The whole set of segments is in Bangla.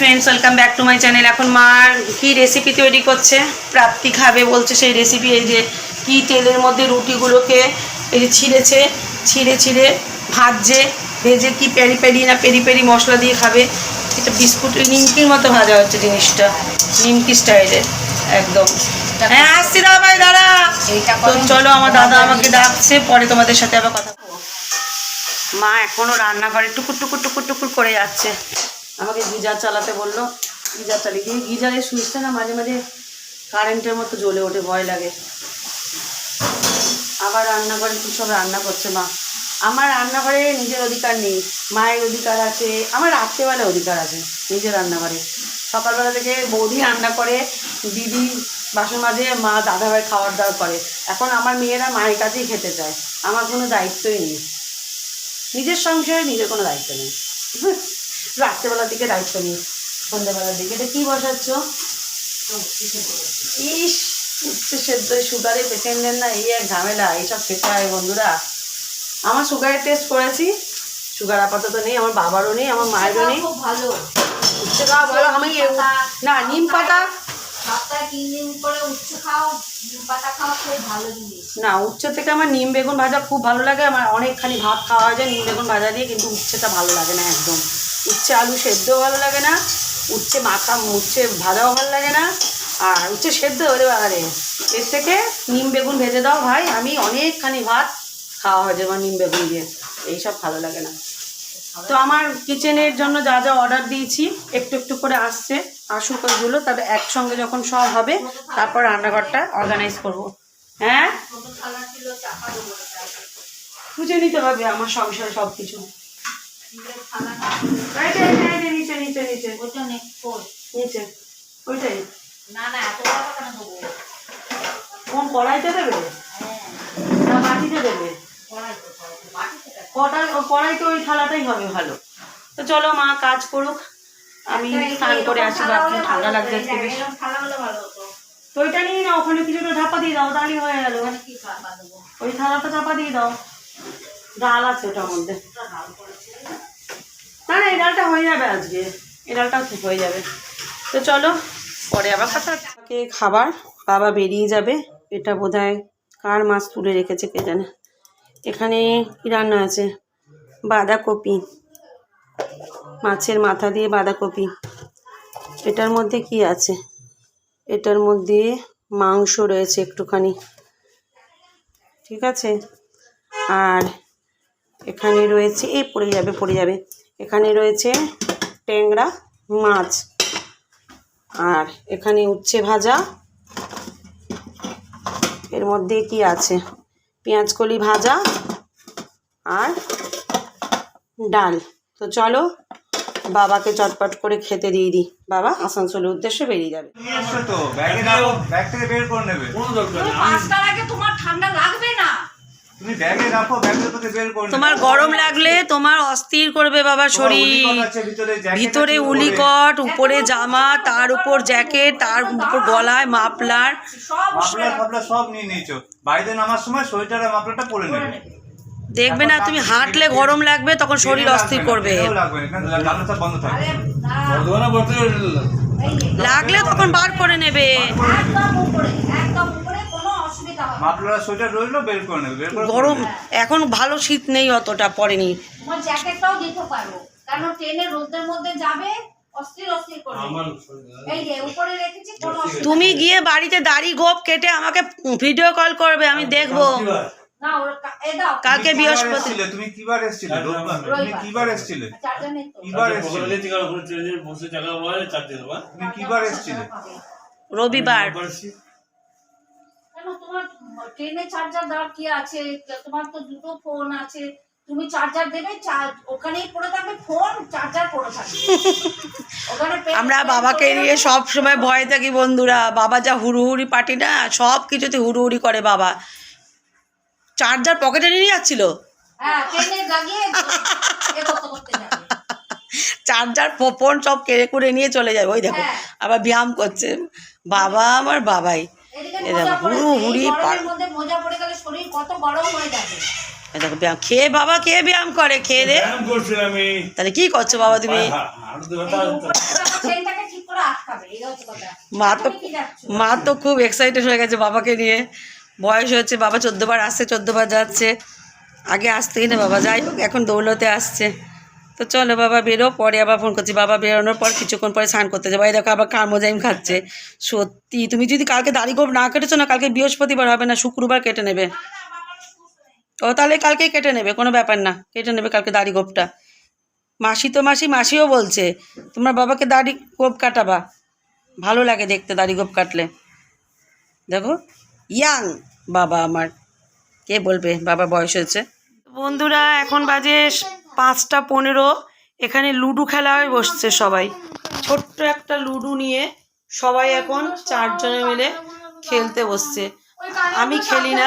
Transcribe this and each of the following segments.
Friends welcome back to my channel এখন মার কি রেসিপি তৈরি করছে? প্রাপ্তি খাবে বলছে সেই রেসিপি এই যে কি তেলের মধ্যে রুটিগুলোকে এই যে ছিঁড়েছে ছিঁড়ে ছিঁড়ে ভাজছে ভেজে কি পেরি পেরি না পেরি পেরি মশলা দিয়ে খাবে। এটা বিস্কুট নিমকির মতো ভাজা হচ্ছে জিনিসটা নিমকি স্টাইলের একদম। হ্যাঁ আসছি দাদা ভাই দাদা তো চলো আমার দাদা আমাকে ডাকছে পরে তোমাদের সাথে আবার কথা বলব। মা এখনও রান্নাঘরে টুকুর টুকুর টুকুর টুকুর করে যাচ্ছে। আমাকে গিজার চালাতে বলল, গিজার চালিয়ে দিয়ে গিজারের সুইচটা না মাঝে মাঝে কারেন্টের মতো জ্বলে ওঠে, ভয় লাগে। আবার রান্নাঘরে কি সব রান্না করছে মা? আমার রান্নাঘরে নিজের অধিকার নেই, মায়ের অধিকার আছে, আমার রাত্রেবেলা অধিকার আছে নিজের রান্নাঘরে। সকালবেলা থেকে বৌদি রান্না করে, দিদি বাসন মাজে, মা দাদাভাই খাওয়ার দাওয়ার করে। এখন আমার মেয়েরা মায়ের কাছেই খেতে চায়, আমার কোনো দায়িত্বই নেই। নিজের সংসারে নিজের কোনো দায়িত্ব নেই। রাত্রেবেলার দিকে দায়িত্ব নেই সন্ধ্যাবেলার দিকে। এটা কী বসাচ্ছ? ইস উচ্চ সেদ্ধ সুগারের পেশেন্টের না এই এক ঝামেলা এইসব খেতে হয় বন্ধুরা। আমার সুগারের টেস্ট করেছি সুগার আপাতত নেই আমার বাবারও নেই আমার মায়েরও নেই। ভালো। উচ্ছে খাওয়া ভালো আমি না নিম পাতা করে উচ্ছে না উচ্ছে থেকে আমার নিম বেগুন ভাজা খুব ভালো লাগে। আমার অনেকখানি ভাত খাওয়া যায় নিম বেগুন ভাজা দিয়ে কিন্তু উচ্ছেটা ভালো লাগে না একদম। উচ্ছে আলু সেদ্ধও ভালো লাগে না, উচ্ছে মাখা, উচ্ছে ভাজাও ভালো লাগে না, আর উচ্ছে সেদ্ধ হলে বাগারে এর থেকে নিম বেগুন ভেজে দাও ভাই, আমি অনেকখানি ভাত খাওয়া হয়ে আমার নিম বেগুন দিয়ে, এইসব ভালো লাগে না। তো আমার কিচেনের জন্য যা যা অর্ডার দিয়েছি, একটু একটু করে আসছে, আসুক ওইগুলো তবে একসঙ্গে যখন সব হবে, তারপর রান্নাঘরটা অর্গানাইজ করব। হ্যাঁ? খুঁজে নিতে হবে আমার সংসারে সব কিছু তো চলো মা কাজ করুক আমি স্নান করে আসি ঠান্ডা লাগছে তো ওইটা নিয়ে না ওখানে কিছুটা ঢাপা দিয়ে দাও দাঁড়িয়ে হয়ে গেল ওই থালাটা চাপা দিয়ে দাও। ডাল আছে ওটার মধ্যে। না না, এই ডালটা হয়ে যাবে আজকে। এই ডালটাও হয়ে যাবে। তো চলো, পরে আবার কথা কে খাবার, বাবা বেরিয়ে যাবে। এটা বোধহয় কার মাছ তুলে রেখেছে কে জানে। এখানে কি রান্না আছে? বাঁধাকপি। মাছের মাথা দিয়ে বাঁধাকপি। এটার মধ্যে কি আছে? এটার মধ্যে মাংস রয়েছে একটুখানি। ঠিক আছে? আর এখানে রয়েছে এই পড়ে যাবে পড়ে যাবে। এখানে রয়েছে ট্যাংরা মাছ। আর এখানে উচ্ছে ভাজা। এর মধ্যে কি আছে? পেঁয়াজকলি ভাজা আর ডাল। তো চলো বাবাকে চটপট করে খেতে দিয়ে দিই। বাবা আসানসোলের উদ্দেশ্যে বেরিয়ে যাবে। তুমি তোমার ব্যাগে রাখো বের করে গরম লাগলে তোমার অস্থির করবে বাবা শরীর। ভিতরে। উলিকট উপরে জামা তার উপর জ্যাকেট তার উপর গলায় মাফলার। সব মাফলার ফাফলার সব নিয়ে নিয়েছো। বাড়িতে নামার সময় সোয়েটার আর মাফলারটা পরে নেবে। দেখবে না তুমি হাঁটলে গরম লাগবে তখন শরীর অস্থির করবে। লাগলে তখন বার করে নেবে। মাফলার সোয়েটার রইল বের করে নেবে বের করে গরম এখন ভালো শীত নেই অতটা পড়েনি। তোমার জ্যাকেটটাও দিতে পারো কারণ ট্রেনে রোদের মধ্যে যাবে অস্থির অস্থির করে এই যে উপরে রেখেছি কোনো অসুবিধা তুমি গিয়ে বাড়িতে দাড়ি গোপ কেটে আমাকে ভিডিও কল করবে আমি দেখব। কালকে তুমি কিবার এসছিলে? তুমি রবিবার। কিবার এসছিলে? কিবার এসছিলে? তুমি কিবার এসছিলে? তোমার ট্রেনে চার্জার দেওয়ার কি আছে? তোমার তো দুটো ফোন আছে। তুমি চার্জার দেবে চার্জ ওখানেই পড়ে থাকবে ফোন চার্জার পড়ে থাকবে। ওখানে আমরা বাবাকে নিয়ে সব সময় ভয় থাকি বন্ধুরা। বাবা যা হুড়ুহুড়ি পাটি না সব কিছুতে হুড়ুহুড়ি করে বাবা। চার্জার পকেটে নিয়ে যাচ্ছিল? হ্যাঁ চার্জার ফোন সব কেড়ে করে নিয়ে চলে যাবে। ওই দেখো হ্যাঁ। আবার ব্যায়াম করছে। বাবা আমার বাবাই। এদিকে এ দেখো, হুড়ু হুড়ি গরমের পার- মধ্যে মোজা পড়ে গেলে শরীর কত গরম হয়ে যাবে। এই দেখো ব্যায়াম খেয়ে বাবা খেয়ে ব্যায়াম করে খেয়ে দে। তাহলে কি করছ বাবা তুমি? হচ্ছে। হচ্ছে মা তো মা তো খুব এক্সাইটেড হয়ে গেছে বাবাকে নিয়ে। বয়স হয়েছে বাবা চোদ্দোবার আসছে চোদ্দোবার যাচ্ছে। আগে আসতেই না বাবা যাই হোক এখন দৌলতে আসছে। তো চলো বাবা বেরো, পরে আবার ফোন করছি। বাবা বেরোনোর পর কিছুক্ষণ পরে স্নান করতে যাব। এই দেখো আবার কার্মোজাইম খাচ্ছে। সত্যি, তুমি যদি কালকে দাড়ি গোপ না কেটেছো না, কালকে বৃহস্পতিবার হবে না, শুক্রবার কেটে নেবে। ও, তাহলে কালকেই কেটে নেবে, কোনো ব্যাপার না। কেটে নেবে কালকে দাড়ি গোপটা। মাসি তো মাসি, মাসিও বলছে, তোমার বাবাকে দাড়ি গোপ কাটাবা। ভালো লাগে দেখতে দাড়ি গোপ কাটলে। দেখো, ইয়াং বাবা আমার। কে বলবে? বাবা বয়স হয়েছে। বন্ধুরা, এখন বাজে পাঁচটা পনেরো এখানে লুডো খেলায় বসছে সবাই। ছোট্ট একটা লুডো নিয়ে সবাই এখন চারজনে মিলে খেলতে বসছে। আমি খেলি না।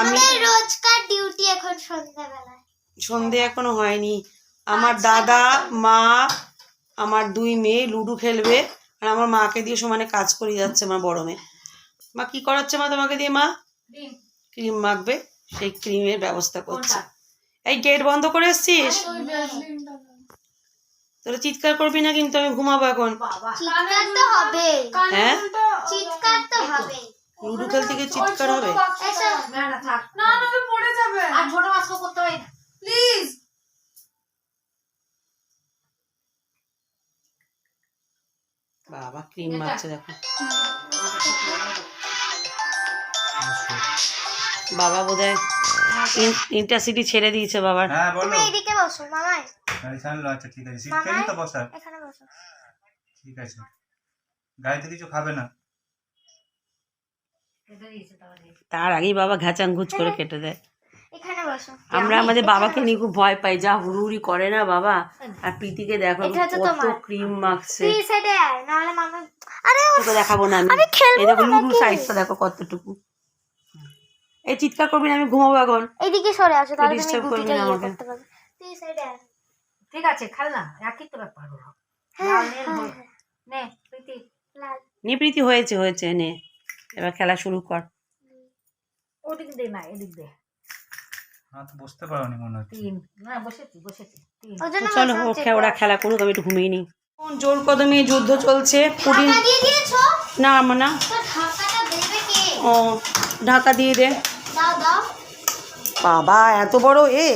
আমি রোজকার ডিউটি এখন সন্ধ্যাবেলায়। সন্ধে এখনও হয়নি। আমার দাদা মা আমার দুই মেয়ে লুডো খেলবে আর আমার মাকে দিয়ে সমানে কাজ করে যাচ্ছে আমার বড় মেয়ে। মা কি করাচ্ছে মা তোমাকে দিয়ে মা? ক্রিম। মাখবে সেই ক্রিমের ব্যবস্থা করছে। এই গেট বন্ধ করে এসছিস? তোরা চিৎকার করবি না কিন্তু আমি ঘুমাবো এখন। চিৎকার হ্যাঁ? চিৎকার হবে। খেলতে গিয়ে চিৎকার হবে? এসো। না না থাক। না না পড়ে যাবে। আর ছোট মাছকে করতে হয় না। প্লিজ। বাবা ক্রিম মাখছে দেখো। বাবা বোধহয় ইন্টারসিটি ছেড়ে দিয়েছে বাবার। হ্যাঁ বলো। তুমি এইদিকে বসো ছাড়লো আচ্ছা ঠিক আছে। তো বসার এখানে বসো। ঠিক আছে। গাড়িতে কিছু খাবে না। তার আগেই বাবা ঘ্যাচাং ঘুচ করে কেটে দেয়। আমরা আমাদের বাবাকে নিয়ে খুব ভয় পাই যা হুড়ুহুড়ি করে না বাবা? আর প্রীতিকে দেখো কত ক্রিম মাখছে মামা তোকে দেখাবো না আমি। এই দেখো লুডু সাইজটা দেখো কতটুকু। এই চিৎকার করবি না আমি ঘুমাবো এখন। এইদিকে সরে আসো তাহলে তুমি গুটিটা ইয়ে করতে পারবে। তুই সাইডে ঠিক আছে খেল না একই তো ব্যাপার ওরা হ্যাঁ হ্যাঁ। হ্যাঁ, নে প্রীতি। লাল। নে প্রীতি হয়েছে হয়েছে নে। এবার খেলা শুরু কর। ওদিক দে না এদিক দে। বসতে মনে হচ্ছে। না বসেছি বসেছি। চলো ওরা খেলা করুক আমি একটু ঘুমিয়ে নিই। জোর কদমে যুদ্ধ চলছে? পুডিং ঢাকা দিয়ে না আমার ও ঢাকা দিয়ে দে। বাবা এত বড় এ?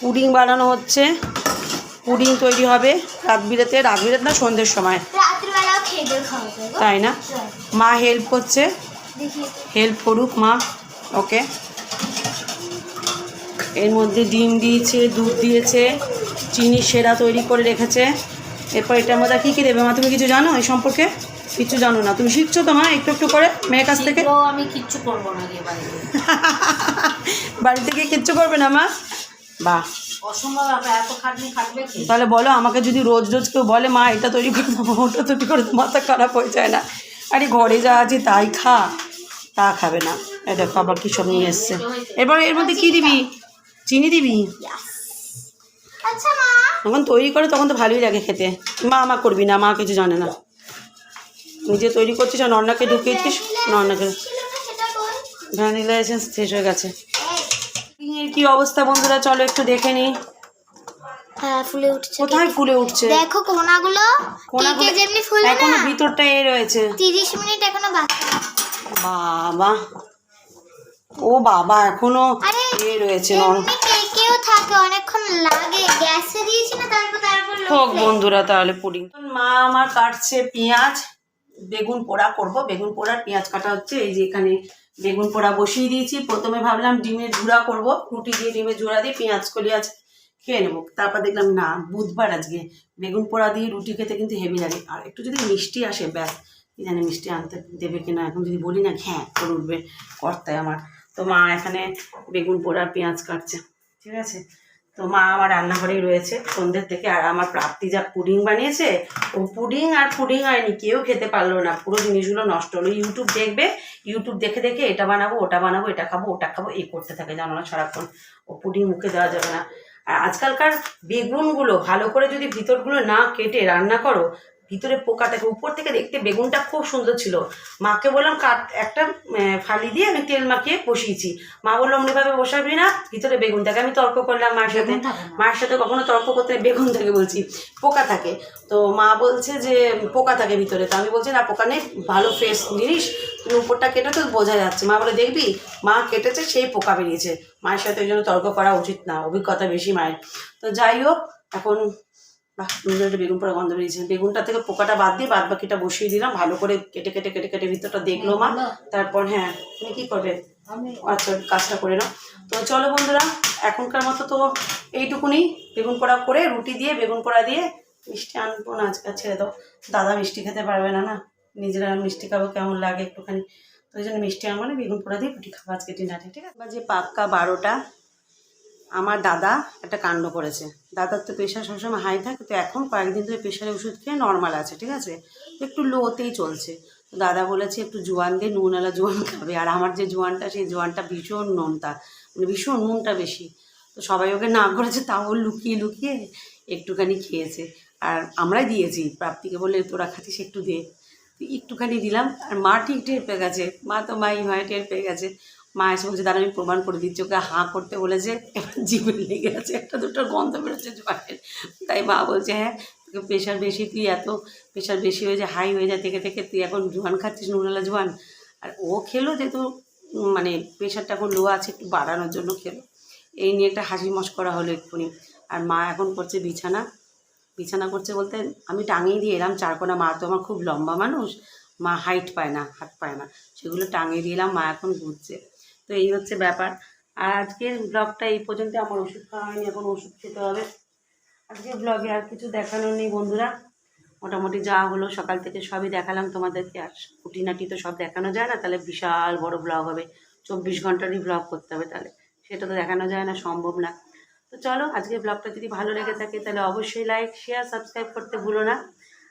পুডিং বানানো হচ্ছে। পুডিং তৈরি হবে রাত বিরাতে রাত বিরাত না সন্ধ্যের সময়। তাই না? মা হেল্প করছে। হেল্প করুক মা। ওকে এর মধ্যে ডিম দিয়েছে দুধ দিয়েছে চিনি সেরা তৈরি করে রেখেছে। এরপর এটার মধ্যে কী কী দেবে মা? তুমি কিছু জানো এই সম্পর্কে? কিছু জানো না। তুমি শিখছো তো মা? একটু একটু করে মেয়ের কাছ থেকে। আমি কিচ্ছু করব না বাড়িতে। গিয়ে কিচ্ছু করবে না মা? বাহ কি? তাহলে বলো আমাকে যদি রোজ রোজ কেউ বলে মা এটা তৈরি করে দাও ওটা তৈরি করে দাও মাথা খারাপ হয়ে যায় না। আরে ঘরে যা আছে তাই খা। তা খাবে না। এ দেখো আবার কী সব নিয়ে এসছে। এবার এর মধ্যে কী দিবি? চিনি দিবি? আচ্ছা যখন তৈরি করে তখন তো ভালোই লাগে খেতে। মা মা করবি না মা কিছু জানে না। নিজে তৈরি করছিস আর নন্নাকে ঢুকিয়েছিস? নন্নাকে না ভ্যানিলা এসেন্স শেষ হয়ে গেছে। এর কি অবস্থা বন্ধুরা? চলো একটু দেখে নিই হ্যাঁ ফুলে উঠছে। কোথায় ফুলে উঠছে? দেখো কোনাগুলো কোনাগুলো- যেমনি ফুলে এখনও ভিতরটা এ রয়েছে। তিরিশ মিনিট এখনও বাকি। বাবা। ও বাবা এখনও এ রয়েছে এমনি থাকে অনেকক্ষণ লাগে। গ্যাসে দিয়েছি না তারপর তারপর হোক বন্ধুরা তাহলে পুডিং। মা আমার কাটছে পেঁয়াজ। বেগুন পোড়া করব। বেগুন পোড়ার পেঁয়াজ কাটা হচ্ছে, এই যে এখানে বেগুন পোড়া বসিয়ে দিয়েছি। প্রথমে ভাবলাম ডিমের ঝুড়া করব। রুটি দিয়ে ডিমের ঝুড়া দিয়ে পেঁয়াজ কলি আজ খেয়ে নেব। তারপর দেখলাম, না, বুধবার আজকে। বেগুন পোড়া দিয়ে রুটি খেতে কিন্তু হেভি লাগে। আর একটু যদি মিষ্টি আসে, ব্যাস। কি জানি মিষ্টি আনতে দেবে কিনা, এখন যদি বলি না হ্যাঁ করে উঠবে কর্তায় আমার। তো মা এখানে বেগুন পোড়া পেঁয়াজ কাটছে। ঠিক আছে? তো মা আমার রান্নাঘরেই রয়েছে। সন্ধ্যের থেকে আর আমার প্রাপ্তি যা পুডিং বানিয়েছে, ও পুডিং আর পুডিং হয়নি কেউ খেতে পারল না। পুরো জিনিসগুলো নষ্ট হলো। ইউটিউব দেখবে ইউটিউব দেখে দেখে এটা বানাবো, ওটা বানাবো, এটা খাব, ওটা খাব, এই করতে থাকে জানো না সারাক্ষণ। ও পুডিং মুখে দেওয়া যাবে না। আর আজকালকার বেগুনগুলো ভালো করে যদি ভিতরগুলো না কেটে রান্না করো ভিতরে পোকা থাকে উপর থেকে দেখতে বেগুনটা খুব সুন্দর ছিল। মাকে বললাম কাট একটা ফালি দিয়ে আমি তেল মাখিয়ে বসিয়েছি। মা বলল অমনিভাবে বসাবি না ভিতরে বেগুন থাকে। আমি তর্ক করলাম মায়ের সাথে। মায়ের সাথে কখনো তর্ক করতে বেগুন থাকে বলছি পোকা থাকে। তো মা বলছে যে পোকা থাকে ভিতরে। তো আমি বলছি না পোকা নেই ভালো ফ্রেশ জিনিস তুমি উপরটা কেটে তো বোঝা যাচ্ছে। মা বলে দেখবি মা কেটেছে সেই পোকা বেরিয়েছে। মায়ের সাথে ওই জন্য তর্ক করা উচিত না অভিজ্ঞতা বেশি মায়ের। তো যাই হোক এখন বাহ সুন্দর একটা বেগুন পরে গন্ধ বেরিয়েছে। বেগুনটা থেকে পোকাটা বাদ দিয়ে বাদ বাকিটা বসিয়ে দিলাম ভালো করে কেটে কেটে কেটে কেটে ভিতরটা দেখল মা। তারপর হ্যাঁ তুমি কী করবে? আচ্ছা কাজটা করে নাও। তো চলো বন্ধুরা এখনকার মতো তো এইটুকুনি। বেগুন পোড়া করে রুটি দিয়ে বেগুন পোড়া দিয়ে মিষ্টি আনব না আজকে ছেড়ে দাও। দাদা মিষ্টি খেতে পারবে না না নিজেরা মিষ্টি খাব কেমন লাগে একটুখানি। তো ওই জন্য মিষ্টি আনব না বেগুন পোড়া দিয়ে রুটি খাব আজকে ডিনারে ঠিক আছে? যে পাক্কা বারোটা। আমার দাদা একটা কাণ্ড করেছে। দাদার তো প্রেশার সবসময় হাই থাকে, তো এখন কয়েকদিন ধরে প্রেশারের ওষুধ খেয়ে নর্মাল আছে, ঠিক আছে? একটু লোতেই চলছে। তো দাদা বলেছে, একটু জোয়ান দিয়ে নুনওয়ালা জোয়ান খাবে। আর আমার যে জোয়ানটা, সেই জোয়ানটা ভীষণ নুনটা মানে ভীষণ নুনটা বেশি। তো সবাই ওকে না করেছে তাও লুকিয়ে লুকিয়ে একটুখানি খেয়েছে। আর আমরাই দিয়েছি, প্রাপ্তিকে বলে তোরা খাচ্ছিস একটু দে। একটুখানি দিলাম, আর মা ঠিক টের পেয়ে গেছে, মা তো মাই হয় টের পেয়ে গেছে। মা এসে বলছে, দাদা, আমি প্রমাণ করে দিচ্ছি। ওকে হাঁ করতে বলেছে। এবার জিভে লেগে আছে একটা দুটো গন্ধ বেরোচ্ছে জোয়ানের তাই মা বলছে হ্যাঁ তোকে প্রেশার বেশি, তুই এত প্রেশার বেশি হয়ে যায় হাই হয়ে যায় থেকে থেকে তুই এখন জোয়ান খাচ্ছিস, নুনওয়ালা জোয়ান। আর ও খেলো যেহেতু মানে প্রেশারটা এখন লো আছে, একটু বাড়ানোর জন্য খেলো। এই নিয়ে একটা হাসি মস্করা হলো এক্ষুনি। আর মা এখন করছে বিছানা। বিছানা করছে বলতে, আমি টাঙিয়ে দিয়ে এলাম চারকোনা, মা তো আমার খুব লম্বা মানুষ, মা হাইট পায় না, হাত পায় না। সেগুলো টাঙিয়ে দিলাম মা এখন ঘুরছে। তো এই হচ্ছে ব্যাপার। আর আজকের ব্লগটা এই পর্যন্ত। আমার ওষুধ খাওয়া হয়নি, এখন ওষুধ খেতে হবে। আজকে ব্লগে আর কিছু দেখানো নেই বন্ধুরা। মোটামুটি যা হলো সকাল থেকে সবই দেখালাম তোমাদেরকে। আর খুঁটিনাটি তো সব দেখানো যায় না, তাহলে বিশাল বড় ব্লগ হবে। চব্বিশ ঘন্টারই ব্লগ করতে হবে তাহলে। সেটা তো দেখানো যায় না, সম্ভব না। তো চলো, আজকে ব্লগটা যদি ভালো লেগে থাকে, তাহলে অবশ্যই লাইক শেয়ার সাবস্ক্রাইব করতে ভুলো না।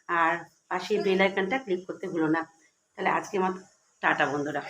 আর পাশে বেল আইকনটা ক্লিক করতে ভুলো না। তাহলে আজকে মতো, টাটা বন্ধুরা।